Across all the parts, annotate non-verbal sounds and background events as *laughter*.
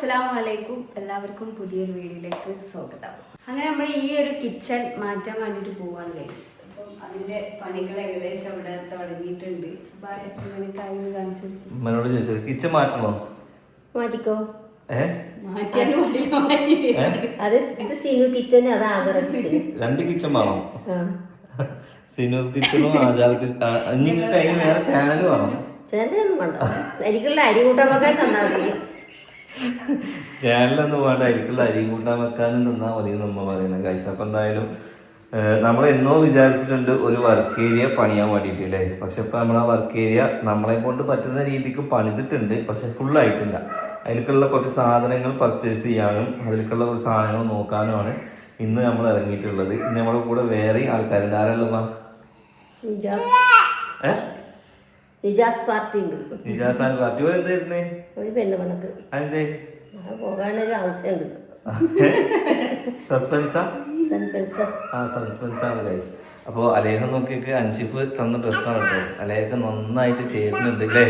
അസ്സലാമു അലൈക്കും എല്ലാവർക്കും പുതിയൊരു വീഡിയോയിലേക്ക് സ്വാഗതം. അങ്ങനെ നമ്മൾ ഈ ഒരു കിച്ചൺ മാറ്റാൻ വേണ്ടിയിട്ട് പോവാണ് ഗൈസ് അപ്പം അതിന്റെ പണികൾ ഏകദേശം അവിടെ തുടങ്ങിയിട്ടുണ്ട്. ഉമ്മനോട് ചോദിച്ചത് കിച്ചൺ മാറ്റണോ? മാറ്റിക്കോ. അത് ഇത് സീനു കിച്ചന് അത് ആഗ്രഹ കിച്ചന് *laughs* രണ്ട് കിച്ചൺ വേണം. ആ. സീനിയേഴ്സ് കിച്ചണും ആചാര ഇനി കഴിഞ്ഞ് വേറെ ചാനലും വേണം. ചേട്ടനൊന്നും വേണ്ട. എനിക്കുള്ള അരി കൂട്ടാൻ തന്നാൽ മതി. ചാനലൊന്നും വേണ്ട അരിക്കുള്ള അരിയും കൂട്ടാൻ വെക്കാനും നിന്നാൽ മതി എന്ന് നമ്മ പറയുന്നത് കാഴ്ച അപ്പം എന്തായാലും നമ്മൾ എന്നോ വിചാരിച്ചിട്ടുണ്ട് ഒരു വർക്ക് ഏരിയ പണിയാൻ വേണ്ടിയിട്ട് അല്ലേ? പക്ഷെ ഇപ്പം നമ്മൾ ആ വർക്ക് ഏരിയ നമ്മളെ കൊണ്ട് പറ്റുന്ന രീതിക്ക് പണിതിട്ടുണ്ട് പക്ഷെ ഫുൾ ആയിട്ടില്ല. അതിലേക്കുള്ള കുറച്ച് സാധനങ്ങൾ പർച്ചേസ് ചെയ്യാനും അതിലേക്കുള്ള കുറച്ച് സാധനങ്ങൾ നോക്കാനുമാണ് ഇന്ന് നമ്മൾ ഇറങ്ങിയിട്ടുള്ളത്. ഇന്ന് നമ്മുടെ കൂടെ വേറെ ആൾക്കാരുണ്ട്. ആരല്ലോ ഏഹ്? നിജാസ് പാർട്ടി. നിജാസാൻ പാർട്ടി എന്തായിരുന്നേ ഒരു പെണ്ണ് കണക്ക് അതെന്തേ പോകാനൊരു ആവശ്യമുണ്ട്. സസ്പെൻസാ? സസ്പെൻസ്. ആ സസ്പെൻസ് ആണ് ഗൈസ് അപ്പോൾ അലേഖ നോക്കിയൊക്കെ അൻഷിഫ് തന്ന ഡ്രസ്സാണ് കേട്ടോ. അലേഖ നന്നായിട്ട് ചേരുന്നുണ്ട് അല്ലേ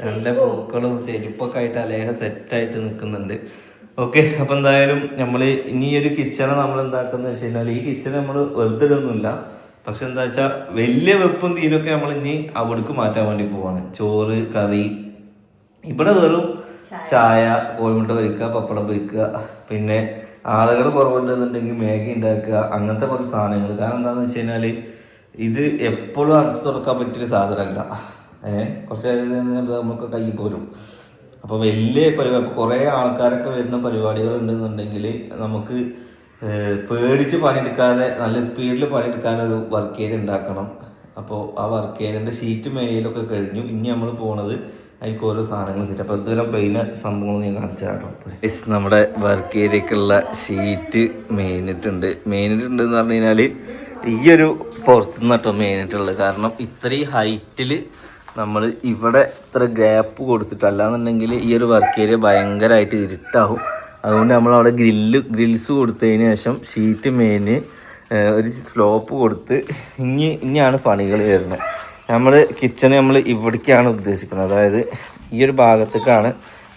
നല്ല പൂക്കളും ചെരുപ്പൊക്കെ ആയിട്ട് സെറ്റ് സെറ്റായിട്ട് നിൽക്കുന്നുണ്ട് ഓക്കെ അപ്പൊ എന്തായാലും നമ്മൾ ഇനി ഒരു കിച്ചണ നമ്മൾ എന്താക്കുന്ന വെച്ച് കഴിഞ്ഞാൽ ഈ കിച്ചൺ നമ്മൾ വെറുതെ ഇടൊന്നുമില്ല പക്ഷെ എന്താ വെച്ചാൽ വലിയ വെപ്പും തീരൊക്കെ നമ്മൾ ഇനി അവിടേക്ക് മാറ്റാൻ വേണ്ടി പോവാണ്. ചോറ് കറി. ഇവിടെ വെറും ചായ. കോഴിമുട്ട പൊരിക്കുക പപ്പടം പൊരിക്കുക പിന്നെ ആളുകൾ കുറവുണ്ടെന്നുണ്ടെങ്കിൽ മേഘ ഉണ്ടാക്കുക അങ്ങനത്തെ കുറച്ച് സാധനങ്ങൾ കാരണം എന്താണെന്ന് വെച്ച് കഴിഞ്ഞാൽ ഇത് എപ്പോഴും അടച്ചു തുറക്കാൻ പറ്റിയൊരു സാധനമല്ല. ഏഹ് കുറച്ച് നമുക്ക് കൈ പോരും. അപ്പോൾ വലിയ പരിപാടി കുറേ ആൾക്കാരൊക്കെ വരുന്ന പരിപാടികൾ ഉണ്ടെന്നുണ്ടെങ്കിൽ നമുക്ക് പേടിച്ച് പണിയെടുക്കാതെ നല്ല സ്പീഡിൽ പണിയെടുക്കാനൊരു വർക്ക് ഏരിയ ഉണ്ടാക്കണം അപ്പോൾ ആ വർക്ക് ഏരിയന്റെ ഷീറ്റ് മേയിലൊക്കെ കഴിഞ്ഞു. ഇനി നമ്മൾ പോണത് അതിലേക്ക് ഓരോ സാധനങ്ങൾ സെറ്റ് അപ്പോൾ ഇതുവരെ പെയിന് സംഭവങ്ങൾ ഞാൻ കാണിച്ചു കേട്ടോ. നമ്മുടെ വർക്ക് ഏരിയക്കുള്ള ഷീറ്റ് മെയിനിട്ടുണ്ട് മെയിനിട്ടുണ്ട് എന്ന് പറഞ്ഞു കഴിഞ്ഞാൽ ഈ ഒരു പുറത്തുനിന്ന് കേട്ടോ മെയിനായിട്ടുള്ളത് കാരണം ഇത്രയും ഹൈറ്റിൽ നമ്മൾ ഇവിടെ ഇത്ര ഗ്യാപ്പ് കൊടുത്തിട്ടല്ലാന്നുണ്ടെങ്കിൽ ഈ ഒരു വർക്ക് ഏരിയ ഭയങ്കരമായിട്ട് ഇരുട്ടാവും. അതുകൊണ്ട് നമ്മൾ അവിടെ ഗ്രില്ല് ഗ്രിൽസ് കൊടുത്തതിന് ശേഷം ഷീറ്റ് മേന് ഒരു സ്ലോപ്പ് കൊടുത്ത് ഇനി ഇനിയാണ് പണികൾ വരുന്നത്. നമ്മൾ കിച്ചൺ നമ്മൾ ഇവിടേക്കാണ് ഉദ്ദേശിക്കുന്നത്. അതായത് ഈ ഒരു ഭാഗത്തേക്കാണ്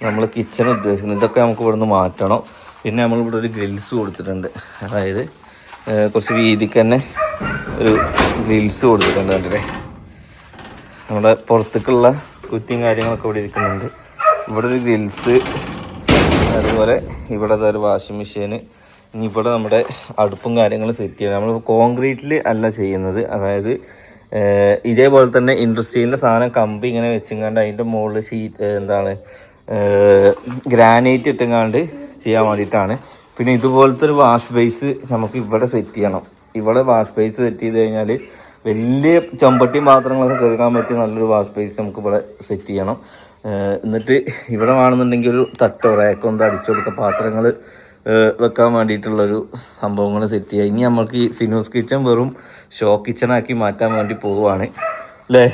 നമ്മൾ കിച്ചൺ ഉദ്ദേശിക്കുന്നത്. ഇതൊക്കെ നമുക്ക് ഇവിടുന്ന് മാറ്റണം. പിന്നെ നമ്മൾ ഇവിടെ ഒരു ഗ്രിൽസ് കൊടുത്തിട്ടുണ്ട്. അതായത് കുറച്ച് വീതിക്ക് തന്നെ ഒരു ഗ്രിൽസ് കൊടുത്തിട്ടുണ്ട് കണ്ടില്ലേ? നമ്മുടെ പുറത്തേക്കുള്ള കുറ്റിയും കാര്യങ്ങളൊക്കെ ഇവിടെ ഇരിക്കുന്നുണ്ട്. ഇവിടെ ഒരു ഗ്രിൽസ് അതുപോലെ ഇവിടെ ഒരു വാഷിംഗ് മെഷീൻ ഇനി ഇവിടെ നമ്മുടെ അടുപ്പും കാര്യങ്ങളും സെറ്റ് ചെയ്യണം. നമ്മൾ കോൺക്രീറ്റിൽ അല്ല ചെയ്യുന്നത്. അതായത് ഇതേപോലെ തന്നെ ഇൻഡസ്ട്രീലിന്റെ സാധനം കമ്പി ഇങ്ങനെ വെച്ചിങ്ങാണ്ട് അതിന്റെ മുകളിൽ ഷീറ്റ് എന്താണ് ഗ്രാനൈറ്റ് ഇട്ടുങ്ങാണ്ട് ചെയ്യാൻ വേണ്ടിയിട്ടാണ്. പിന്നെ ഇതുപോലത്തെ ഒരു വാഷ് ബേസ് നമുക്ക് ഇവിടെ സെറ്റ് ചെയ്യണം. ഇവിടെ വാഷ് ബേസ് സെറ്റ് ചെയ്ത് കഴിഞ്ഞാൽ വലിയ ചമ്പട്ടി പാത്രങ്ങളൊക്കെ കഴുകാൻ പറ്റിയ നല്ലൊരു വാഷ് ബേസ് നമുക്ക് ഇവിടെ സെറ്റ് ചെയ്യണം. എന്നിട്ട് ഇവിടെ വേണമെന്നുണ്ടെങ്കിൽ ഒരു തട്ടോ റാക്കോ എന്താ അടിച്ചു കൊടുക്കുക. പാത്രങ്ങൾ വെക്കാൻ വേണ്ടിയിട്ടുള്ളൊരു സംഭവങ്ങൾ സെറ്റ് ചെയ്യുക. ഇനി നമ്മൾക്ക് ഈ സിനോസ് കിച്ചൺ വെറും ഷോ കിച്ചണാക്കി മാറ്റാൻ വേണ്ടി പോവുകയാണ്. അല്ലേ?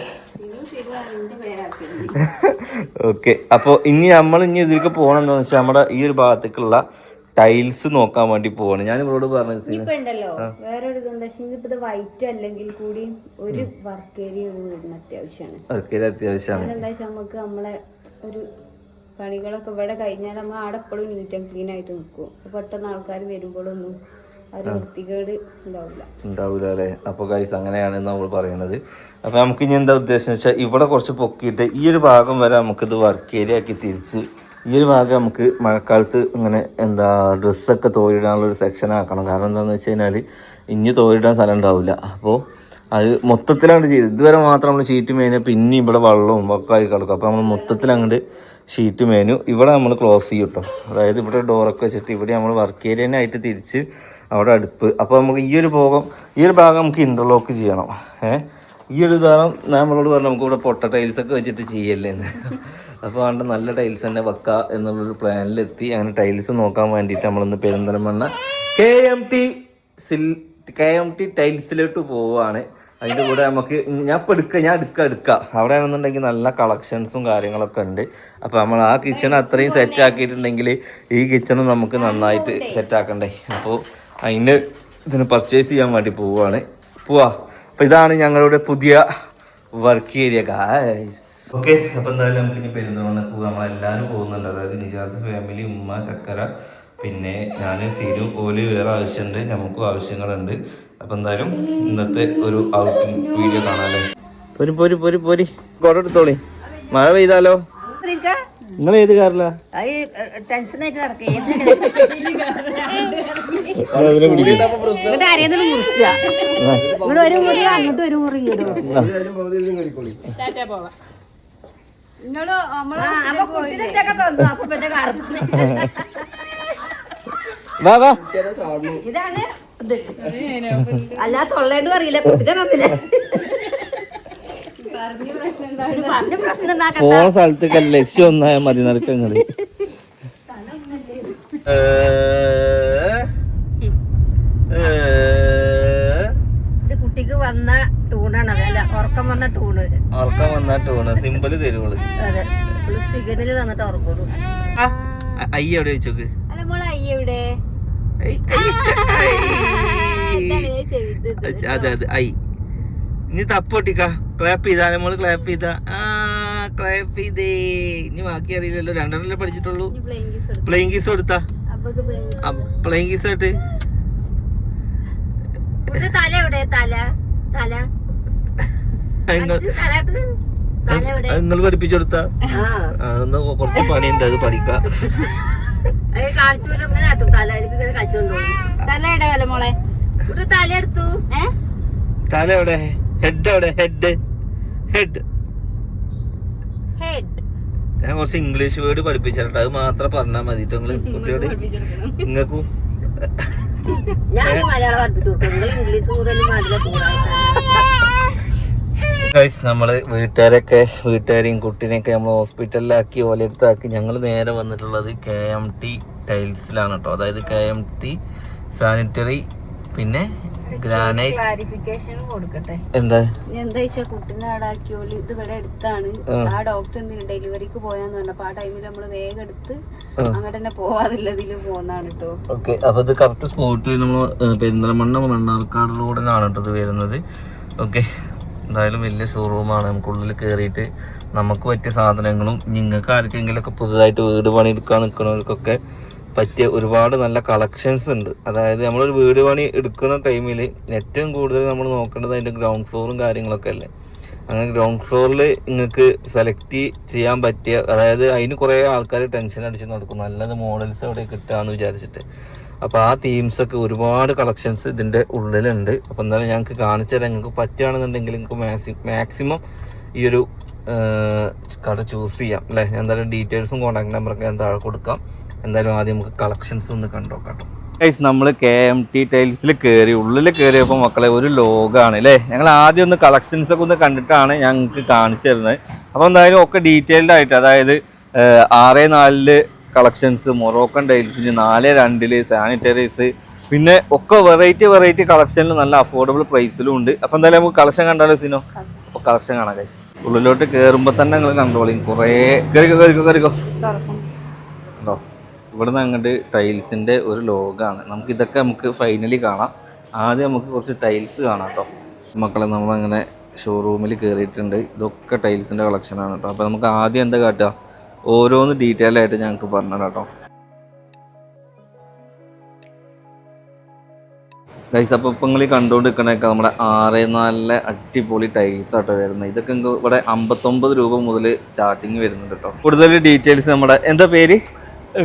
*laughs* ഓക്കെ. അപ്പോൾ ഇനി നമ്മൾ ഇനി ഇതിലേക്ക് പോകണം എന്താണെന്ന് വെച്ചാൽ നമ്മുടെ ഈ ഒരു ഭാഗത്തേക്കുള്ള ടൈൽസ് നോക്കാൻ വേണ്ടി പോവാണ്. ഞാൻ ഇവരോട് പറഞ്ഞു ഉണ്ടല്ലോ. വേറെ ഒരു ഇതെന്താ വെച്ചാൽ ഇപ്പൊ ഇത് വൈറ്റ് അല്ലെങ്കിൽ കൂടി ഒരു വർക്ക് ഏരിയ വീടിന് അത്യാവശ്യമാണ്. അത്യാവശ്യമാണ്. എന്താ വെച്ചാൽ നമുക്ക് നമ്മളെ ഒരു പണികളൊക്കെ ഇവിടെ കഴിഞ്ഞാൽ നമ്മൾ അവിടെ എപ്പോഴും നീറ്റ് ആൻഡ് ക്ലീൻ ആയിട്ട് നിൽക്കും അപ്പൊ പെട്ടെന്ന് ആൾക്കാർ വരുമ്പോഴൊന്നും ഉണ്ടാവില്ല അല്ലേ? അപ്പോൾ അങ്ങനെയാണ് നമ്മൾ പറയുന്നത്. അപ്പോൾ നമുക്ക് ഇനി എന്താ ഉദ്ദേശം വെച്ചാൽ ഇവിടെ കുറച്ച് പൊക്കിയിട്ട് ഈ ഒരു ഭാഗം വരെ നമുക്കിത് വർക്ക് ഏരിയ ആക്കി തിരിച്ച് ഈ ഒരു ഭാഗം നമുക്ക് മഴക്കാലത്ത് ഇങ്ങനെ എന്താ ഡ്രസ്സൊക്കെ തോരിടാനുള്ള ഒരു സെക്ഷൻ ആക്കണം. കാരണം എന്താണെന്ന് വെച്ച് കഴിഞ്ഞാൽ ഇനി തോരിടാൻ സ്ഥലം ഉണ്ടാവില്ല. അപ്പോൾ അത് മൊത്തത്തിലാണ് ചെയ്ത് ഇതുവരെ മാത്രം നമ്മൾ ഷീറ്റ് മേഞ്ഞാൽ പിന്നെ ഇവിടെ വെള്ളവും ഒക്കെ ആയി കിടക്കും. അപ്പോൾ നമ്മൾ മൊത്തത്തിൽ അങ്ങോട്ട് ഷീറ്റ് മേനു ഇവിടെ നമ്മൾ ക്ലോസ് ചെയ്യും കേട്ടോ അതായത് ഇവിടെ ഡോറൊക്കെ വെച്ചിട്ട് ഇവിടെ നമ്മൾ വർക്ക് ഏരിയ തന്നെ ആയിട്ട് തിരിച്ച് അവിടെ അടുപ്പ്. അപ്പോൾ നമുക്ക് ഈ ഒരു ഭാഗം ഈ ഒരു ഭാഗം നമുക്ക് ഇന്റർലോക്ക് ചെയ്യണം. ഏഹ്? ഈ ഒരു ഉദാഹരണം നമ്മളോട് പറഞ്ഞു നമുക്ക് ഇവിടെ പൊട്ട ടൈൽസൊക്കെ വെച്ചിട്ട് ചെയ്യല്ലേ അപ്പോൾ വേണ്ട നല്ല ടൈൽസ് തന്നെ വെക്കുക എന്നുള്ളൊരു പ്ലാനിലെത്തി അങ്ങനെ ടൈൽസ് നോക്കാൻ വേണ്ടിയിട്ട് നമ്മളിന്ന് പെരിന്തൽമണ്ണ കെ എം ടി സിൽ കെ എം ടി ടൈൽസിലോട്ട് പോവുകയാണ് അതിന്റെ കൂടെ നമുക്ക് ഞാൻ ഇപ്പോൾ എടുക്കുക ഞാൻ എടുക്കുക എടുക്കുക അവിടെയാണെന്നുണ്ടെങ്കിൽ നല്ല കളക്ഷൻസും കാര്യങ്ങളൊക്കെ ഉണ്ട്. അപ്പോൾ നമ്മൾ ആ കിച്ചൺ അത്രയും സെറ്റ് ആക്കിയിട്ടുണ്ടെങ്കിൽ ഈ കിച്ചണും നമുക്ക് നന്നായിട്ട് സെറ്റ് ആക്കണ്ടേ. അപ്പോൾ അതിന് ഇതിന് പർച്ചേസ് ചെയ്യാൻ വേണ്ടി പോവുകയാണ് പോവാ. അപ്പോൾ ഇതാണ് ഞങ്ങളുടെ പുതിയ വർക്ക് ഏരിയ ഗായ്സ് ഓക്കെ അപ്പൊ എന്തായാലും നമുക്ക് ഇനി പെരുന്തൽമണ്ണ പോകാം നമ്മളെല്ലാവരും പോകുന്നുണ്ട്. അതായത് നിജാസ് ഫാമിലി ഉമ്മ ചക്കര പിന്നെ ഞാൻ സിരു ഓൽ വേറെ ആവശ്യമുണ്ട് നമുക്കും ആവശ്യങ്ങളുണ്ട്. അപ്പൊ എന്തായാലും ഇന്നത്തെ ഒരു ഔട്ടിംഗ് വീഡിയോ കാണാല്ലേ? പോരി പോരി പോരി പോരി. കോട എടുത്തോളി. മഴ പെയ്താലോ? നിങ്ങൾ ഏത് കാറില? ടെൻഷനായിട്ട് നടക്കേ. വാ വാ. ഇതാണ് ഇത്. അല്ലാ തൊള്ളേണ്ട് പറയില്ല. കുട്ടിനെ തന്നില്ല? പറഞ്ഞ പ്രശ്നം ഉണ്ടാക്കണ്ട. പോണ സ്ഥലത്തേക്ക് ലക്ഷ്യം ഒന്നായ മതി നടക്കങ്ങൾ ഇത് കുട്ടിക്ക് വന്ന ടൂണാണ് അതല്ല ഉറക്കം വന്ന ടൂണ്. ഉറക്കം വന്ന ടൂണ്. സിമ്പിൾ തരുവൾ. അതെ. സിഗ്നൽ തന്നിട്ട് ഉറക്കോളൂ അയ്യ എവിടെ വെച്ചോക്ക് അല്ല മോളെ അയ്യ ഐ. അതെ അതെ ഐ. ഇനി തപ്പൊട്ടിക്ക ക്ലാപ്പ് ചെയ്താ നമ്മൾ ക്ലാപ്പ് ചെയ്താ. ആ ക്ലാപ്പ് ചെയ്തേ. ഇനി ബാക്കി അറിയില്ലല്ലോ. രണ്ടെണ്ണല്ലേ പഠിച്ചിട്ടുള്ളൂ. പ്ലെയിങ് കിസ് കൊടുത്താ. പ്ലെയിങ് പ്ലേയിങ് കീസ് ആയിട്ട്. തല എവിടെ? തല തല നിങ്ങൾ തല ഇട്ട് തല എവിടെ നിങ്ങൾ പഠിപ്പിച്ചു കൊടുത്താ ആ. പഠിപ്പിച്ചെടുത്ത കുറച്ച് പണിയുണ്ട് അത് പഠിക്കാം. തല എവിടെ ഹെഡ് എവിടെ? ഹെഡ് ഹെഡ് ഹെഡ് ഞാൻ കുറച്ച് ഇംഗ്ലീഷ് വേർഡ് പഠിപ്പിച്ചിട്ടുണ്ട്. അത് മാത്രം പറഞ്ഞാൽ മതി നിങ്ങൾ കുട്ടിയോട് നിങ്ങൾക്കും ഞാൻ മലയാളം പഠിപ്പിച്ചു ഇംഗ്ലീഷ് കൂടുതൽ ഗൈസ് നമ്മൾ വീട്ടുകാരൊക്കെ വീട്ടുകാരെയും കുട്ടീനെയൊക്കെ നമ്മൾ ഹോസ്പിറ്റലിലാക്കി ഓലടുത്താക്കി. ഞങ്ങൾ നേരെ വന്നിട്ടുള്ളത് കെ എം ടി ടൈൽസിലാണ് കേട്ടോ അതായത് കെ എം ടി സാനിറ്ററി പിന്നെ ഗ്രാനൈറ്റ് ക്ലാരിഫിക്കേഷൻ കൊടുക്കട്ടെ? എന്താ? എന്താ വെച്ചാൽ കുട്ടീനെ ആടാക്കിയോൽ ഇത് ഇവിടെ അടുത്താണ്. ആ. ഡോക്ടർ എന്തിനു ഡെലിവറിക്ക് പോയാന്ന് പറഞ്ഞപ്പോ ആ ടൈമിൽ നമ്മൾ വേഗം എടുത്ത് അങ്ങോട്ട് തന്നെ പോവാതില്ലതിൽ പോന്നാണ് കേട്ടോ ഓക്കെ അപ്പൊ ഇത് കറക്റ്റ് സ്പോട്ടിൽ നമ്മൾ പെരിന്തൽമണ്ണ മണ്ണാർക്കാട് റോഡിനാണ് കേട്ടോ ഇത് വരുന്നത്. ഓക്കെ എന്തായാലും വലിയ ഷോറൂമാണ് നമുക്ക് ഉള്ളിൽ കയറിയിട്ട് നമുക്ക് പറ്റിയ സാധനങ്ങളും നിങ്ങൾക്ക് ആർക്കെങ്കിലും ഒക്കെ പുതുതായിട്ട് വീട് പണി എടുക്കാൻ നിൽക്കുന്നവർക്കൊക്കെ പറ്റിയ ഒരുപാട് നല്ല കളക്ഷൻസ് ഉണ്ട്. അതായത് നമ്മളൊരു വീട് പണി എടുക്കുന്ന ടൈമിൽ ഏറ്റവും കൂടുതൽ നമ്മൾ നോക്കേണ്ടത് അതിന്റെ ഗ്രൗണ്ട് ഫ്ലോറും കാര്യങ്ങളൊക്കെ അല്ലേ? അങ്ങനെ ഗ്രൗണ്ട് ഫ്ലോറിൽ നിങ്ങൾക്ക് സെലക്ട് ചെയ്യാൻ പറ്റിയ അതായത് അതിന് കുറേ ആൾക്കാർ ടെൻഷൻ അടിച്ച് നടക്കും. നല്ലത് മോഡൽസ് എവിടെ കിട്ടുകയെന്ന് വിചാരിച്ചിട്ട്. അപ്പോൾ ആ തീംസ് ഒക്കെ ഒരുപാട് കളക്ഷൻസ് ഇതിന്റെ ഉള്ളിലുണ്ട്. അപ്പോൾ എന്തായാലും ഞങ്ങൾക്ക് കാണിച്ചു തരാം. നിങ്ങൾക്ക് പറ്റുകയാണെന്നുണ്ടെങ്കിൽ നിങ്ങൾക്ക് മാക്സി മാക്സിമം ഈ ഒരു കട ചൂസ് ചെയ്യാം അല്ലേ? എന്തായാലും ഡീറ്റെയിൽസും കോൺടാക്ട് നമ്പറൊക്കെ ഞാൻ താഴെ കൊടുക്കാം. എന്തായാലും ആദ്യം നമുക്ക് കളക്ഷൻസ് ഒന്ന് കണ്ടോക്കാട്ടോ ഗൈസ് നമ്മൾ കെ എം ടി ടൈൽസിൽ കയറി ഉള്ളിൽ കയറിയപ്പോൾ മക്കളെ ഒരു ലോഗാണ് അല്ലേ? ഞങ്ങൾ ആദ്യം ഒന്ന് കളക്ഷൻസ് ഒക്കെ ഒന്ന് കണ്ടിട്ടാണ് ഞങ്ങൾക്ക് കാണിച്ചു തരുന്നത്. അപ്പോൾ എന്തായാലും ഒക്കെ ഡീറ്റെയിൽഡ് ആയിട്ട് അതായത് ആറ് നാലിൽ കളക്ഷൻസ് മൊറോക്കൻ ടൈൽസിന് നാല് രണ്ടിൽ സാനിറ്റൈസ് പിന്നെ ഒക്കെ വെറൈറ്റി വെറൈറ്റി കളക്ഷനിൽ നല്ല അഫോർഡബിൾ പ്രൈസിലും ഉണ്ട്. അപ്പം എന്തായാലും നമുക്ക് കളക്ഷൻ കണ്ടാലോ സിനോ? അപ്പോൾ കളക്ഷൻ കാണാം ഗൈസ് ഉള്ളിലോട്ട് കയറുമ്പോൾ തന്നെ നിങ്ങൾ കണ്ടോളിയും കുറേ കയറിക്കോ കയറിക്കോ കയറിക്കോ ഉണ്ടോ ഇവിടുന്ന് അങ്ങോട്ട് ടൈൽസിന്റെ ഒരു ലോഗാണ്. നമുക്ക് ഇതൊക്കെ നമുക്ക് ഫൈനലി കാണാം. ആദ്യം നമുക്ക് കുറച്ച് ടൈൽസ് കാണാം കേട്ടോ മക്കളെ നമ്മളങ്ങനെ ഷോറൂമിൽ കയറിയിട്ടുണ്ട് ഇതൊക്കെ ടൈൽസിന്റെ കളക്ഷനാണ് കേട്ടോ അപ്പോൾ നമുക്ക് ആദ്യം എന്താ കാട്ടുക ഓരോന്ന് ഡീറ്റെയിൽ ആയിട്ട് ഞങ്ങൾക്ക് പറഞ്ഞു കേട്ടോ. ഗൈസ് അപ്പോൾ ഇപ്പം നിങ്ങൾ കണ്ടുകൊണ്ട് നിൽക്കണേക്കെ നമ്മുടെ ആറ് നാലിലെ അടിപൊളി ടൈൽസ് ആട്ടോ വരുന്നത്. ഇതൊക്കെ ഇവിടെ അമ്പത്തൊമ്പത് രൂപ മുതൽ സ്റ്റാർട്ടിങ് വരുന്നുണ്ട് കേട്ടോ. കൂടുതൽ ഡീറ്റെയിൽസ് നമ്മുടെ എന്താ പേര്?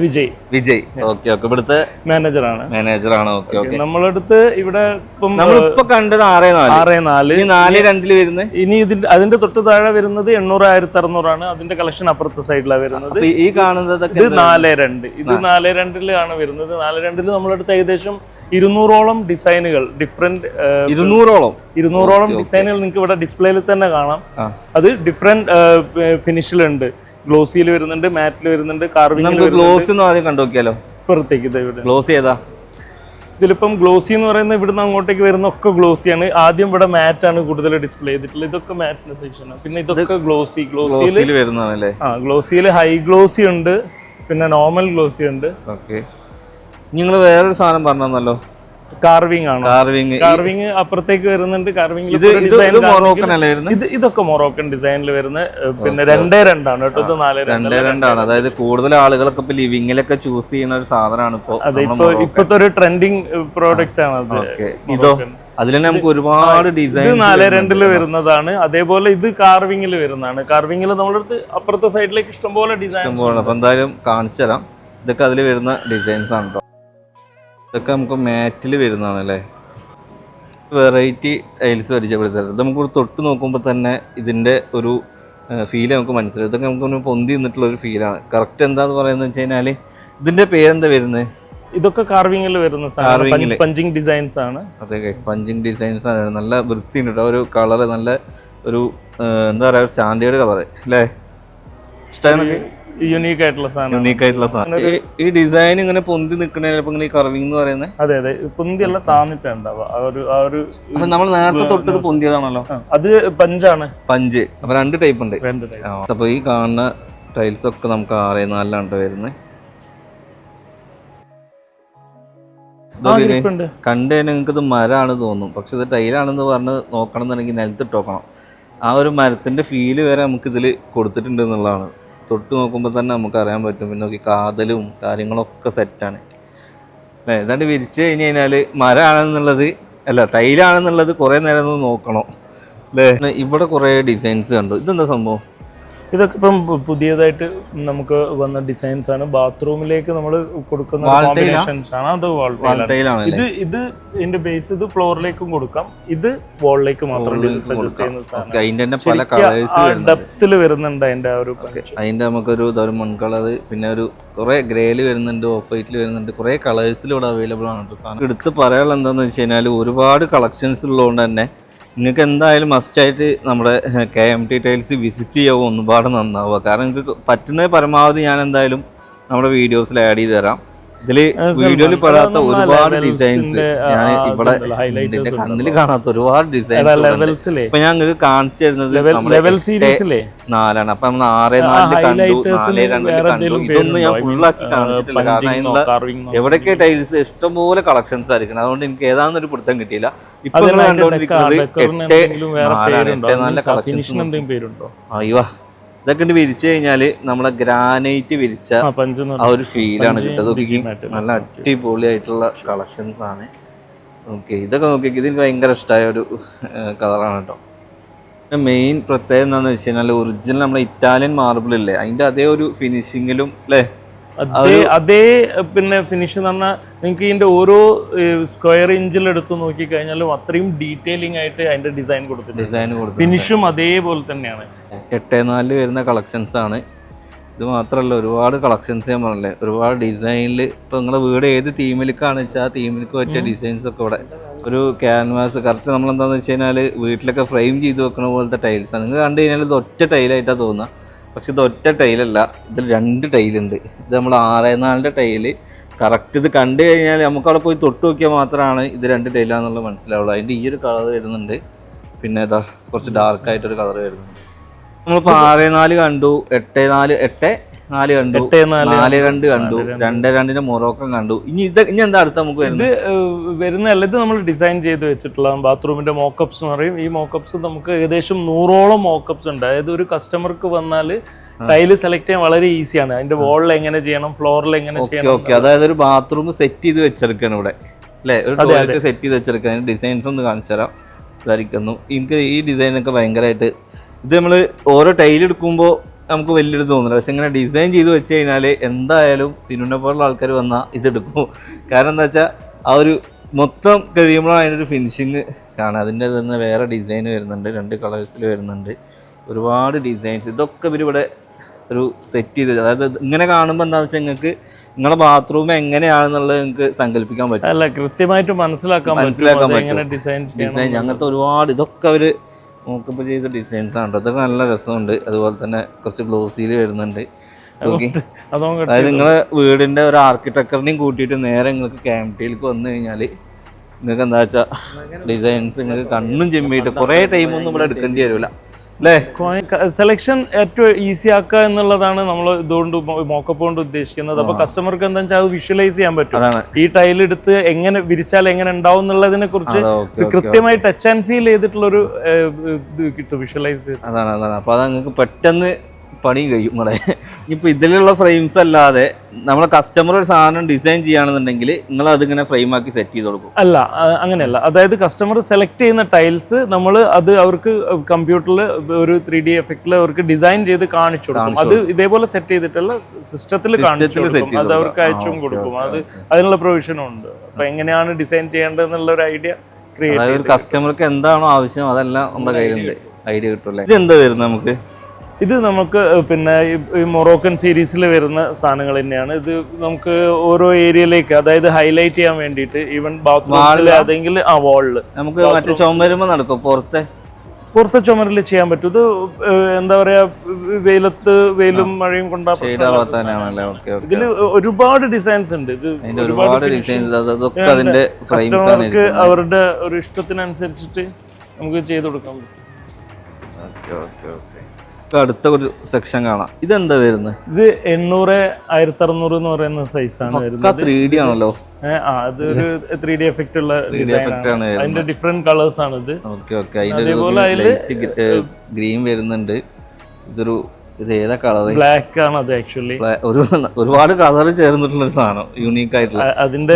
വിജയ്. വിജയ്. ഓക്കെ ഓക്കെ ഇവിടുത്തെ മാനേജറാണ് മാനേജർ ആണ്. ഓക്കെ ഓക്കെ നമ്മളടുത്ത് ഇവിടെ ഇപ്പം നമ്മളിപ്പോ കണ്ടത് ആറേ നാല്. ആറ് നാല്. നാല് രണ്ടിൽ വരുന്നത് ഇനി ഇതിന്റെ അതിന്റെ തൊട്ട് താഴെ വരുന്നത് എണ്ണൂറ് ആയിരത്തി അറുന്നൂറാണ് അതിന്റെ കളക്ഷൻ അപ്പുറത്തെ സൈഡിലാണ് വരുന്നത്. ഈ കാണുന്നത് ഇത് നാല് രണ്ട്. ഇത് നാല് രണ്ടിലാണ് വരുന്നത്. നാല് രണ്ടിൽ നമ്മളടുത്ത് ഏകദേശം ഇരുന്നൂറോളം ഡിസൈനുകൾ ഡിഫറെന്റ് ഇരുന്നൂറോളം? ഇരുന്നൂറോളം ഡിസൈനുകൾ നിങ്ങൾക്ക് ഇവിടെ ഡിസ്പ്ലേയിൽ തന്നെ കാണാം. അത് ഡിഫറെന്റ് ഫിനിഷിലുണ്ട് ഗ്ലോസിയിൽ വരുന്നുണ്ട് മാറ്റിൽ വരുന്നുണ്ട് കാർവിംഗ് ഗ്ലോസ് ആദ്യം കണ്ടു നോക്കിയാലോ പുറത്തേക്ക് ഗ്ലോസ് ഏതാ? ഇതിലിപ്പം ഗ്ലോസി എന്ന് പറയുന്നത് ഇവിടുന്ന് അങ്ങോട്ടേക്ക് വരുന്ന ഒക്കെ ഗ്ലോസിയാണ്. ആദ്യം ഇവിടെ മാറ്റ് ആണ് കൂടുതൽ ഡിസ്പ്ലേ ചെയ്തിട്ടുള്ളത്. ഇതൊക്കെ മാറ്റിന്റെ സെക്ഷനാണ് പിന്നെ ഇതൊക്കെ ഗ്ലോസി ഗ്ലോസിയിൽ ഗ്ലോസിൽ വരുന്നതാണല്ലേ? ആ ഗ്ലോസിയിൽ ഹൈ ഗ്ലോസി ഉണ്ട് പിന്നെ നോർമൽ ഗ്ലോസി ഉണ്ട്. ഓക്കെ നിങ്ങൾ വേറൊരു സാധനം പറഞ്ഞല്ലോ കാർവിംഗ് ആണ്? കാർവിംഗ് കാർവിംഗ് അപ്പുറത്തേക്ക് വരുന്നുണ്ട്. കാർവിംഗ് മൊറോക്കൻ അല്ലേ വരുന്നത് ഇത് ഇതൊക്കെ മൊറോക്കൻ ഡിസൈനിൽ വരുന്ന പിന്നെ രണ്ടേ രണ്ടാണ് കേട്ടോ. ഇത് നാല് രണ്ട് രണ്ടേ രണ്ടാണ്. അതായത് കൂടുതൽ ആളുകളൊക്കെ ഇപ്പൊ ലിവിംഗിലൊക്കെ ചൂസ് ചെയ്യുന്ന ഒരു സാധനമാണ് ഇപ്പൊ അതെ ഇപ്പൊ ഇപ്പത്തെ ഒരു ട്രെൻഡിങ് പ്രോഡക്റ്റ് ആണ് അത് ഇതോ? അതിൽ തന്നെ നമുക്ക് ഒരുപാട് ഡിസൈൻ നാല് രണ്ടിൽ വരുന്നതാണ്. അതേപോലെ ഇത് കാർവിംഗിൽ വരുന്നതാണ്. കാർവിംഗിൽ നമ്മളടുത്ത് അപ്പുറത്തെ സൈഡിലേക്ക് ഇഷ്ടംപോലെ ഡിസൈൻ അപ്പൊ എന്തായാലും കാണിച്ചു തരാം. ഇതൊക്കെ അതിൽ വരുന്ന ഡിസൈൻസ് ആണ് കേട്ടോ. ഇതൊക്കെ നമുക്ക് മാറ്റിൽ വരുന്നതാണ് അല്ലേ വെറൈറ്റി ടൈൽസ് പരിചയപ്പെടുത്തരുത്. നമുക്ക് തൊട്ട് നോക്കുമ്പോൾ തന്നെ ഇതിന്റെ ഒരു ഫീൽ നമുക്ക് മനസ്സിലാവും. ഇതൊക്കെ നമുക്ക് പൊന്തി നിന്നിട്ടുള്ള ഒരു ഫീലാണ് കറക്റ്റ് എന്താന്ന് പറയുന്നത് വെച്ച് കഴിഞ്ഞാൽ ഇതിന്റെ പേരെന്താ വരുന്നത് ഇതൊക്കെ കാർവിംഗിൽ വരുന്ന. പഞ്ചിങ് ഡിസൈൻസ് ആണ്. അതെ പഞ്ചിങ് ഡിസൈൻസ് ആണ്. നല്ല വൃത്തിയുണ്ട് കേട്ടോ ഒരു കളറ് നല്ല ഒരു എന്താ പറയുക സ്റ്റാൻഡേർഡ് കളറ് അല്ലേ? ഇഷ്ടമാണ് യുണീക്ക് ആയിട്ടുള്ള സാധനം യുണീക്ക് ആയിട്ടുള്ള സാധനം ഈ- ഡിസൈൻ ഇങ്ങനെ പൊന്തി നിൽക്കുന്ന ചിലപ്പോൾ ഇങ്ങനെ ഈ കർവിംഗ് എന്ന് പറയുന്നത്? അതെ അതെ. പൊന്തിയല്ല താന്നിട്ടുണ്ടാവുക. ആ ഒരു ആ ഒരു നമ്മൾ നേരത്തെ തൊട്ടത് പൊന്തിയതാണല്ലോ? അത് പഞ്ചാണ്. പഞ്ച്. അപ്പൊ രണ്ട് ടൈപ്പ് ഉണ്ട്. രണ്ട് ടൈപ്പ് അപ്പൊ ഈ കാണുന്ന ടൈൽസ് ഒക്കെ നമുക്ക് ആറേ നാലിലാണ് വരുന്നത്? കണ്ടു നിങ്ങൾക്ക് ഇത് മരമാണ് തോന്നും. പക്ഷെ ഇത് ടൈലാണെന്ന് പറഞ്ഞ് നോക്കണം എന്നുണ്ടെങ്കിൽ നിലത്തിട്ട് നോക്കണം ആ ഒരു മരത്തിന്റെ ഫീൽ വരെ നമുക്ക് ഇതിൽ കൊടുത്തിട്ടുണ്ട് എന്നുള്ളതാണ്. തൊട്ട് നോക്കുമ്പോൾ തന്നെ നമുക്ക് അറിയാൻ പറ്റും. പിന്നെ നോക്കി കാതലും കാര്യങ്ങളൊക്കെ സെറ്റാണ് അല്ലേ? ഏതാണ്ട് വിരിച്ച് കഴിഞ്ഞ് കഴിഞ്ഞാൽ മരമാണെന്നുള്ളത് അല്ല ടൈലാണെന്നുള്ളത് കുറേ നേരം ഒന്ന് നോക്കണം. അല്ലേ? ഇവിടെ കുറേ ഡിസൈൻസ് കണ്ടു. ഇതെന്താ സംഭവം? ഇതൊക്കെ ഇപ്പം പുതിയതായിട്ട് നമുക്ക് വന്ന ഡിസൈൻസ് ആണ്. ബാത്റൂമിലേക്ക് നമ്മൾ കൊടുക്കുന്ന കോമ്പിനേഷൻസ് ആണ്. അത് വാൾ വാൾ ടൈലാണല്ലേ ഇത് ഇത് ഇതിന്റെ ബേസ് ഇത് ഫ്ലോറിലേക്കും കൊടുക്കാം. ഇത് വാളിലേക്ക് മാത്രം സജസ്റ്റ് ചെയ്യുന്ന ഡെപ്തിൽ വരുന്നുണ്ട്. അതിന്റെ ആ ഒരു. അതിന്റെ നമുക്കൊരു ഒരു മുൻ കളർ പിന്നെ ഒരു കുറെ ഗ്രേയിൽ വരുന്നുണ്ട് ഓഫ് വൈറ്റിൽ വരുന്നുണ്ട്. കുറെ കളേഴ്സിലൂടെ അവൈലബിൾ ആണ് സാധനം. എടുത്ത് പറയാനുള്ള എന്താണെന്ന് വെച്ച് കഴിഞ്ഞാൽ ഒരുപാട് കളക്ഷൻസ് ഉള്ളതുകൊണ്ട് തന്നെ നിങ്ങൾക്ക് എന്തായാലും മസ്റ്റായിട്ട് നമ്മുടെ K M T tiles visit ചെയ്യാവോ. ഒന്നുപാട് നന്നാവുക. കാരണം നിങ്ങൾക്ക് പറ്റുന്ന പരമാവധി ഞാൻ എന്തായാലും നമ്മുടെ വീഡിയോസിൽ ആഡ് ചെയ്ത് തരാം. അത് വീഡിയോയിൽ. പെടാത്ത ഒരുപാട് ഡിസൈൻസ് ഞാൻ ഇവിടെ കണ്ണിൽ കാണാത്ത ഒരുപാട് ഡിസൈൻസ് ഇപ്പൊ ഞാൻ നിങ്ങൾക്ക് കാണിച്ചു തരുന്നത് നാലാണ്. അപ്പൊ നമ്മൾ ആറ് നാലിൽ കണ്ടു നാല് രണ്ടിൽ കണ്ടു. ഇതൊന്നും ഞാൻ ഫുള്ളാക്കി കാണിച്ചിട്ടില്ല. കാരണം അതിനുള്ള എവിടെയൊക്കെ ടൈൽസ് ഇഷ്ടംപോലെ കളക്ഷൻസ് ആയിരിക്കണം. അതുകൊണ്ട് എനിക്ക് ഏതാണെന്നൊരു പിടുത്തം കിട്ടിയില്ല. ഇപ്പൊ കണ്ടുകൊണ്ടിരിക്കുന്നത് എട്ട് നാലാണ്. എട്ട് നാലിലെ കളക്ഷൻസ് അയ്യോ. ഇതൊക്കെ വിരിച്ചു കഴിഞ്ഞാൽ നമ്മളെ ഗ്രാനൈറ്റ് വിരിച്ച ആ ഒരു ഫീലാണ് കിട്ടുന്നത്. നല്ല അടിപൊളിയായിട്ടുള്ള കളക്ഷൻസ് ആണ്. ഓക്കെ ഇതൊക്കെ നോക്കി ഇത് എനിക്ക് ഭയങ്കര ഇഷ്ടമായ ഒരു കളറാണ് കേട്ടോ. മെയിൻ പ്രത്യേകത എന്താണെന്ന് വെച്ച് കഴിഞ്ഞാൽ ഒറിജിനൽ നമ്മുടെ ഇറ്റാലിയൻ മാർബിൾ ഇല്ലേ അതിന്റെ അതേ ഒരു ഫിനിഷിങ്ങിലും അല്ലേ അതേ അതേ പിന്നെ ഫിനിഷ് എന്ന് പറഞ്ഞാൽ നിങ്ങൾക്ക് ഇതിന്റെ ഓരോ സ്ക്വയർ ഇഞ്ചിൽ എടുത്ത് നോക്കി കഴിഞ്ഞാലും അത്രയും ഡീറ്റെയിലിംഗ് ആയിട്ട് അതിന്റെ ഡിസൈൻ കൊടുത്തിട്ടുണ്ട്. ഡിസൈൻ കൊടുത്തു ഫിനിഷും അതേപോലെ തന്നെയാണ്. എട്ട് നാലിൽ വരുന്ന കളക്ഷൻസ് ആണ്. ഇത് മാത്രമല്ല ഒരുപാട് കളക്ഷൻസ് ഞാൻ പറഞ്ഞില്ലേ? ഒരുപാട് ഡിസൈനിൽ ഇപ്പോൾ നിങ്ങളുടെ വീട് ഏത് തീമിലേക്കാണ് വെച്ചാൽ ആ തീമിലേക്ക് പറ്റിയ ഡിസൈൻസ് ഒക്കെ ഇവിടെ. ഒരു ക്യാൻവാസ് കറക്റ്റ് നമ്മൾ എന്താണെന്ന് വെച്ച് കഴിഞ്ഞാൽ വീട്ടിലൊക്കെ ഫ്രെയിം ചെയ്ത് വെക്കുന്ന പോലത്തെ ടൈൽസാണ് നിങ്ങൾ കണ്ടു കഴിഞ്ഞാൽ ഇത് ഒറ്റ ടൈലായിട്ടാണ് തോന്നുക പക്ഷെ ഇത് ഒറ്റ ടൈലല്ല ഇതിൽ രണ്ട് ടൈലുണ്ട്. ഇത് നമ്മൾ ആറേ നാലിന്റെ ടൈൽ. കറക്റ്റ് ഇത് കണ്ടു കഴിഞ്ഞാൽ നമുക്ക് അവിടെ പോയി തൊട്ട് നോക്കിയാൽ മാത്രമാണ് ഇത് രണ്ട് ടൈലാന്നുള്ളത് മനസ്സിലാവുള്ളൂ. അതിന്റെ ഈ ഒരു കളർ വരുന്നുണ്ട്. പിന്നെ ഇതാ കുറച്ച് ഡാർക്കായിട്ടൊരു കളർ വരുന്നുണ്ട്. നമ്മളിപ്പോൾ ആറേ നാല് കണ്ടു എട്ടേ നാല് എട്ട് നാല് കണ്ടു. നാല് രണ്ട് കണ്ടു. രണ്ട്. രണ്ടിന്റെ മൊറോക്കം കണ്ടു. ഇനി ഇത് ഇനി എന്താ അടുത്ത നമുക്ക് ഇത് വരുന്നതല്ല ഇത് നമ്മൾ ഡിസൈൻ ചെയ്ത് വെച്ചിട്ടുള്ള ബാത്റൂമിന്റെ മോക്കപ്സ് എന്ന് പറയും. ഈ മോക്കപ്സ് നമുക്ക് ഏകദേശം നൂറോളം മോക്കപ്സ് ഉണ്ട്. അതായത് ഒരു കസ്റ്റമർക്ക് വന്നാൽ ടൈൽ സെലക്ട് ചെയ്യാൻ വളരെ ഈസിയാണ്. അതിന്റെ വോളിൽ എങ്ങനെ ചെയ്യണം ഫ്ലോറിൽ എങ്ങനെ ചെയ്യണം ഓക്കെ. അതായത് ഒരു ബാത്റൂം സെറ്റ് ചെയ്ത് വെച്ചെടുക്കാണ് ഇവിടെ. അല്ലേ? ഒരു ടോയ്ലറ്റ് സെറ്റ് ചെയ്ത് വെച്ചെടുക്കാൻ ഡിസൈൻസ് ഒന്ന് കാണിച്ചു തരാം. ഇതായിരിക്കുന്നു. എനിക്ക് ഈ ഡിസൈനൊക്കെ ഭയങ്കരമായിട്ട് ഇത് നമ്മൾ ഓരോ ടൈൽ എടുക്കുമ്പോൾ നമുക്ക് വലിയൊരു തോന്നില്ല പക്ഷെ ഇങ്ങനെ ഡിസൈൻ ചെയ്ത് വെച്ച് കഴിഞ്ഞാൽ എന്തായാലും സിനിമ പോലുള്ള ആൾക്കാർ വന്നാൽ ഇതെടുക്കും കാരണം എന്താ വെച്ചാൽ ആ ഒരു മൊത്തം കഴിയുമ്പോഴാണ് അതിനൊരു ഫിനിഷിങ് കാണാം അതിന്റെ തന്നെ വേറെ ഡിസൈൻ വരുന്നുണ്ട് രണ്ട് കളേഴ്സിൽ വരുന്നുണ്ട്. ഒരുപാട് ഡിസൈൻസ് ഇതൊക്കെ ഇവരിവിടെ ഒരു സെറ്റ് ചെയ്ത് അതായത് ഇങ്ങനെ കാണുമ്പോൾ എന്താണെന്ന് വെച്ചാൽ നിങ്ങൾക്ക് നിങ്ങളുടെ ബാത്റൂം എങ്ങനെയാണെന്നുള്ളത് നിങ്ങൾക്ക് സങ്കല്പിക്കാൻ പറ്റും. അല്ല കൃത്യമായിട്ട് മനസ്സിലാക്കാൻ മനസ്സിലാക്കാൻ പറ്റും. ഡിസൈൻ ഡിസൈൻ അങ്ങനത്തെ ഒരുപാട് ഇതൊക്കെ അവർ നോക്കുമ്പോൾ ചെയ്ത ഡിസൈൻസ് ആണ് അതൊക്കെ നല്ല രസമുണ്ട്. അതുപോലെ തന്നെ കുറച്ച് ഗ്ലോസിയിൽ വരുന്നുണ്ട്. ഓക്കെ അതായത് നിങ്ങളെ വീടിന്റെ ഒരു ആർക്കിടെക്ചറിനെയും കൂട്ടിയിട്ട് നേരെ നിങ്ങൾക്ക് ക്യാമ്പിലേക്ക് വന്നു കഴിഞ്ഞാൽ നിങ്ങൾക്ക് എന്താ വെച്ചാൽ ഡിസൈൻസ് നിങ്ങൾക്ക് കണ്ണും ചെമ്മിയിട്ട് കുറേ ടൈമൊന്നും ഇവിടെ എടുക്കേണ്ടി വരില്ല അല്ലേ സെലക്ഷൻ ഏറ്റവും ഈസി ആക്കുക എന്നുള്ളതാണ് നമ്മൾ ഇതുകൊണ്ട് മോക്കപ്പ് കൊണ്ട് ഉദ്ദേശിക്കുന്നത്. അപ്പൊ കസ്റ്റമർക്ക് എന്താ വെച്ചാൽ അത് വിഷ്വലൈസ് ചെയ്യാൻ പറ്റും. ഈ ടൈൽ എടുത്ത് എങ്ങനെ വിരിച്ചാൽ എങ്ങനെ ഉണ്ടാവും എന്നുള്ളതിനെ കുറിച്ച് കൃത്യമായി ടച്ച് ആൻഡ് ഫീൽ ചെയ്തിട്ടുള്ള ഒരു ഇത് കിട്ടും വിഷ്വലൈസ് അതാണ് അതാണ്. അപ്പൊ അത് നിങ്ങൾക്ക് പെട്ടെന്ന് പണി കഴിയും നിങ്ങളെ. ഇപ്പൊ ഇതിലുള്ള ഫ്രെയിംസ് അല്ലാതെ നമ്മൾ കസ്റ്റമർ ഒരു സാധനം ഡിസൈൻ ചെയ്യുകയാണെന്നുണ്ടെങ്കിൽ നിങ്ങൾ അതിങ്ങനെ ഫ്രെയിം ആക്കി സെറ്റ് ചെയ്ത് കൊടുക്കും. അല്ല അങ്ങനെയല്ല. അതായത് കസ്റ്റമർ സെലക്ട് ചെയ്യുന്ന ടൈൽസ് നമ്മൾ അത് അവർക്ക് കമ്പ്യൂട്ടറിൽ ഒരു ത്രീ ഡി എഫക്റ്റിൽ അവർക്ക് ഡിസൈൻ ചെയ്ത് കാണിച്ചു കൊടുക്കും. അത് ഇതേപോലെ സെറ്റ് ചെയ്തിട്ടുള്ള സിസ്റ്റത്തിൽ കാണിച്ചു കൊടുക്കും. അത് അവർക്ക്. അയച്ചും കൊടുക്കും. അത് അതിനുള്ള പ്രൊവിഷനും ഉണ്ട്. അപ്പൊ എങ്ങനെയാണ് ഡിസൈൻ ചെയ്യേണ്ടത് എന്നുള്ള ഒരു ഐഡിയ ക്രിയേറ്റ് കസ്റ്റമർക്ക് എന്താണോ ആവശ്യം അതെല്ലാം നമ്മുടെ കയ്യിലുണ്ട്. ഐഡിയ കിട്ടുമല്ലേ ഇത് എന്താ വരുന്നത് നമുക്ക്? ഇത് നമുക്ക് പിന്നെ ഈ- മൊറോക്കൻ സീരീസിൽ വരുന്ന സാധനങ്ങൾ തന്നെയാണ്. ഇത് നമുക്ക് ഓരോ ഏരിയയിലേക്ക് അതായത് ഹൈലൈറ്റ് ചെയ്യാൻ വേണ്ടിയിട്ട് ഈവൻ ബാത്റൂമിൽ അതെങ്കിൽ ആ വാളിൽ. നമുക്ക് മറ്റേ ചുമരുമ്പോൾ നടക്കും? പുറത്തെ? പുറത്തെ ചുമരിൽ ചെയ്യാൻ പറ്റും. ഇത് എന്താ പറയാ വെയിലത്ത് വെയിലും മഴയും കൊണ്ടാ ഇതിൽ ഒരുപാട് ഡിസൈൻസ് ഉണ്ട്. ഇത് ഒരുപാട് കസ്റ്റമർക്ക് അവരുടെ ഒരു ഇഷ്ടത്തിനനുസരിച്ചിട്ട് നമുക്ക് ചെയ്ത് കൊടുക്കാൻ പറ്റും ഓക്കെ ഓക്കെ ഓക്കെ. അടുത്ത ഒരു സെക്ഷൻ കാണാം. ഇതെന്താ വരുന്നത്? ഇത് എണ്ണൂറ് ആയിരത്തി അറുന്നൂറ് എന്ന് പറയുന്ന സൈസാണ് വരുന്നത്. ത്രീ ഡി ആണല്ലോ. അതൊരു ത്രീ ഡി എഫക്റ്റ് ഉള്ള. അതിന്റെ ഡിഫറെന്റ് കളേഴ്സ് ആണ് ഇത്. Okay okay. അതിന്റെ അതേപോലെ അതിൽ ഗ്രീൻ വരുന്നുണ്ട്. ഇതൊരു ഇത് ഏതാ കളർ ബ്ലാക്ക് ആണ് അത് ആക്ച്വലി ഒരു ഒരുപാട് കളർ ചേർന്നിട്ടുള്ള ഒരു സാധനം. യൂണീക് ആയിട്ടുള്ള. അതിന്റെ.